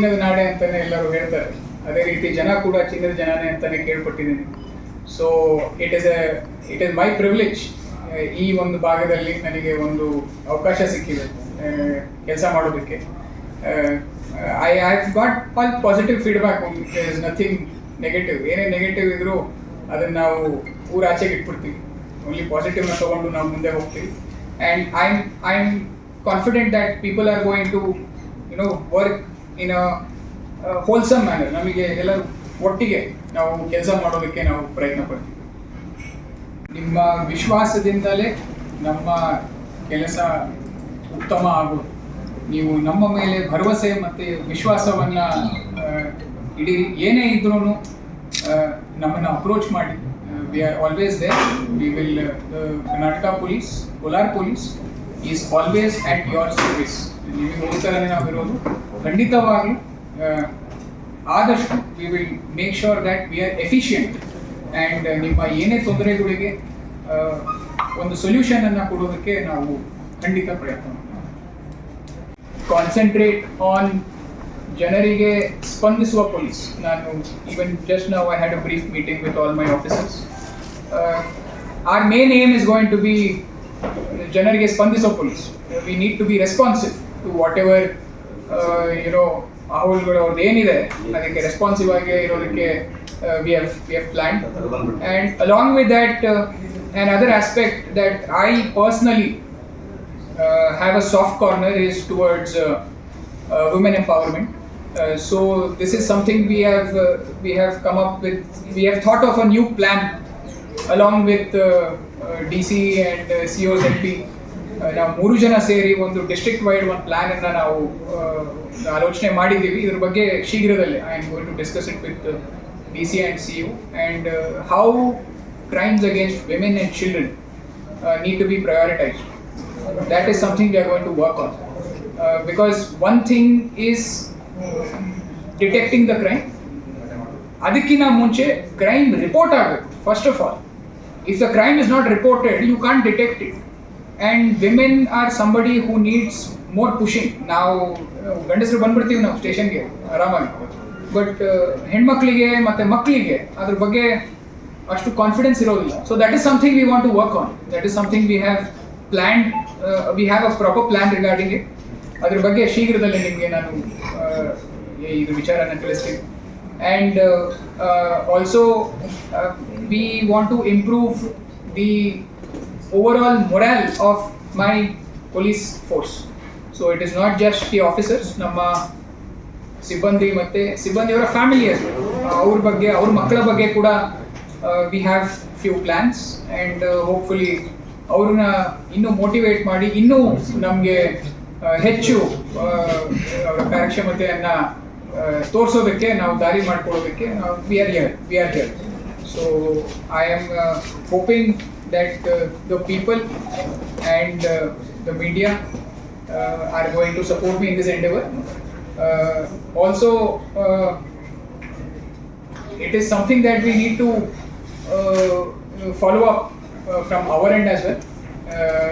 ಚಿನ್ನದ ನಾಡೆ ಅಂತಾನೆ ಎಲ್ಲರೂ ಹೇಳ್ತಾರೆ. ಅದೇ ರೀತಿ ಜನ ಕೂಡ ಚಿನ್ನದ ಜನನೇ ಅಂತಾನೆ ಕೇಳ್ಪಟ್ಟಿದ್ದೀನಿ. So it is a it is my privilege ಈ ಒಂದು ಭಾಗದಲ್ಲಿ ನನಗೆ ಒಂದು ಅವಕಾಶ ಸಿಕ್ಕಿದೆ ಕೆಲಸ ಮಾಡೋದಕ್ಕೆ. I I got all positive feedback is nothing negative ಏನೇ ನೆಗೆಟಿವ್ ಇದ್ರೂ ಅದನ್ನು ನಾವು ಊರಾಚೆಗೆ ಇಟ್ಬಿಡ್ತೀವಿ. ಓನ್ಲಿ ಪಾಸಿಟಿವ್ನ ತಗೊಂಡು ನಾವು ಮುಂದೆ ಹೋಗ್ತೀವಿ. And I I am confident that people are going to you know work in wholesome manner ನಮಗೆ ಎಲ್ಲರೂ ಒಟ್ಟಿಗೆ ನಾವು ಕೆಲಸ ಮಾಡೋದಕ್ಕೆ ನಾವು ಪ್ರಯತ್ನ ಪಡ್ತೀವಿ. ನಿಮ್ಮ ವಿಶ್ವಾಸದಿಂದಲೇ ನಮ್ಮ ಕೆಲಸ ಉತ್ತಮ ಆಗೋದು ನೀವು ನಮ್ಮ ಮೇಲೆ ಭರವಸೆ ಮತ್ತು ವಿಶ್ವಾಸವನ್ನು ಇಡೀ ಏನೇ ಇದ್ರೂ ನಮ್ಮನ್ನು ಅಪ್ರೋಚ್ ಮಾಡಿ. We are always they we will Karnataka police Kolar police is always at your service ನಿಮಗೋಸ್ಕರನೇ ನಾವಿರೋದು ಖಂಡಿತವಾಗ್ಲೂ ಆದಷ್ಟು we will make sure that we are efficient and ನಿಮ್ಮ ಏನೇ ತೊಂದರೆಗಳಿಗೆ ಒಂದು ಸೊಲ್ಯೂಷನನ್ನು ಕೊಡೋದಕ್ಕೆ ನಾವು ಖಂಡಿತ ಪ್ರಯತ್ನ ಕಾನ್ಸಂಟ್ರೇಟ್ ಆನ್ ಜನರಿಗೆ ಸ್ಪಂದಿಸುವ ಪೊಲೀಸ್ ನಾನು ಈವನ್ ಜಸ್ಟ್ ನಾವು I had a brief meeting with all my officers our main aim is going to be ಜನರಿಗೆ ಸ್ಪಂದಿಸೋ police we need to be responsive to what ever you know ಅಹೋಲ್ಗಳು ಅವ್ರದ್ದು ಏನಿದೆ ಅದಕ್ಕೆ responsive ಆಗಿ ಇರೋದಕ್ಕೆ we have we have plan and along with that another aspect that I personally uh, have a soft corner is towards uh, uh, women empowerment. Uh, so this is something we have uh, we have come up with. We have thought with D C and C with M P ನಾವು ಮೂರು ಜನ ಸೇರಿ ಒಂದು district wide ಒಂದು plan ಅನ್ನ ನಾವು uh, ಆಲೋಚನೆ ಮಾಡಿದ್ದೀವಿ. ಇದ್ರ ಬಗ್ಗೆ ಶೀಘ್ರದಲ್ಲೇ I am going to discuss it with D C and C U and how crimes against women and children need to be prioritise that is something we are going to work on because one thing is detecting the crime. ಅದಕ್ಕಿಂತ ಮುಂಚೆ crime report ಆಗಬೇಕು first of all if the crime is not reported you can detect it and women are somebody who needs more pushing ನಾವು ಗಂಡಸರು ಬಂದ್ಬಿಡ್ತೀವಿ ನಾವು ಸ್ಟೇಷನ್ಗೆ ಆರಾಮಾಗಿ. But ಹೆಣ್ಮಕ್ಳಿಗೆ ಮತ್ತು ಮಕ್ಕಳಿಗೆ ಅದ್ರ ಬಗ್ಗೆ ಅಷ್ಟು ಕಾನ್ಫಿಡೆನ್ಸ್ ಇರೋದಿಲ್ಲ. So that is something we want to work on that is something we have plan we have a proper plan regarding it ಅದ್ರ ಬಗ್ಗೆ ಶೀಘ್ರದಲ್ಲೇ ನಿಮಗೆ ನಾನು uh, ಇದ್ರ ವಿಚಾರನ ತಿಳಿಸ್ತೀನಿ. And also want to improve the overall morale of my police force so it is not just the officers ನಮ್ಮ ಸಿಬ್ಬಂದಿ ಮತ್ತು ಸಿಬ್ಬಂದಿಯವರ ಫ್ಯಾಮಿಲಿ ಅವ್ರ ಬಗ್ಗೆ, ಅವ್ರ ಮಕ್ಕಳ ಬಗ್ಗೆ ಕೂಡ we have few plans and hopefully ಅವ್ರನ್ನ ಇನ್ನೂ ಮೋಟಿವೇಟ್ ಮಾಡಿ, ಇನ್ನೂ ನಮಗೆ ಹೆಚ್ಚು ಅವರ ಕಾರ್ಯಕ್ಷಮತೆಯನ್ನು ತೋರಿಸೋದಕ್ಕೆ ನಾವು ದಾರಿ ಮಾಡ್ಕೊಳ್ಳೋದಕ್ಕೆ ನಾವು we are here we are here So I am uh, hoping that uh, the people and uh, the media are going to support me in this endeavor. also, it is something that we need to follow up from our end as well.